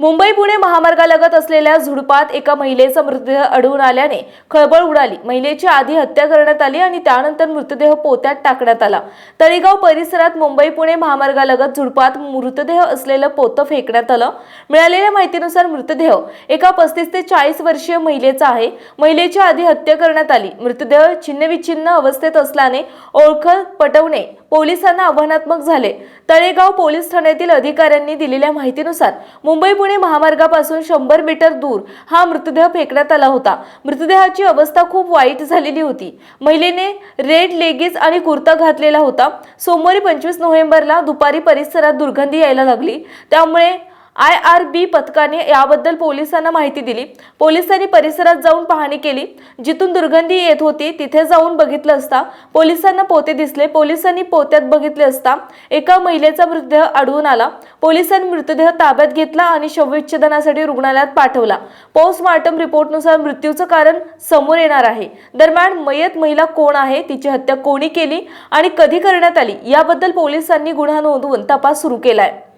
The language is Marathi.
मुंबई पुणे महामार्गालगत असलेल्या झुडपात एका महिलेचा मृतदेह आढळून आल्याने खळबळ उडाली. महिलेची आधी हत्या करण्यात आली आणि त्यानंतर मृतदेह पोत्यात टाकण्यात आला. तळेगाव परिसरात मुंबई पुणे महामार्गालगत झुडपात मृतदेह असलेलं पोतं फेकण्यात आलं. मिळालेल्या माहितीनुसार मृतदेह एका पस्तीस ते चाळीस वर्षीय महिलेचा आहे. महिलेची आधी हत्या करण्यात आली. मृतदेह छिन्नविच्छिन्न अवस्थेत असल्याने ओळख पटवणे पोलिसांना आव्हानात्मक झाले. तळेगाव पोलीस ठाण्यातील अधिकाऱ्यांनी दिलेल्या माहितीनुसार मुंबई पुणे महामार्गापासून शंभर मीटर दूर हा मृतदेह फेकण्यात आला होता. मृतदेहाची अवस्था खूप वाईट झालेली होती. महिलेने रेड लेगीज आणि कुर्ता घातलेला होता. सोमवारी पंचवीस नोव्हेंबरला दुपारी परिसरात दुर्गंधी यायला लागली. त्यामुळे आय आर बी पथकाने याबद्दल पोलिसांना माहिती दिली. पोलिसांनी परिसरात जाऊन पाहणी केली. जिथून दुर्गंधी येत होती तिथे जाऊन बघितलं असता पोलिसांना पोते दिसले. पोलिसांनी पोत्यात बघितले असता एका महिलेचा मृतदेह आढळून आला. पोलिसांनी मृतदेह ताब्यात घेतला आणि शवविच्छेदनासाठी रुग्णालयात पाठवला. पोस्टमार्टम रिपोर्टनुसार मृत्यूचं कारण समोर येणार आहे. दरम्यान मयत महिला कोण आहे तिची हत्या कोणी केली आणि कधी करण्यात आली याबद्दल पोलिसांनी गुन्हा नोंदवून तपास सुरू केलाय.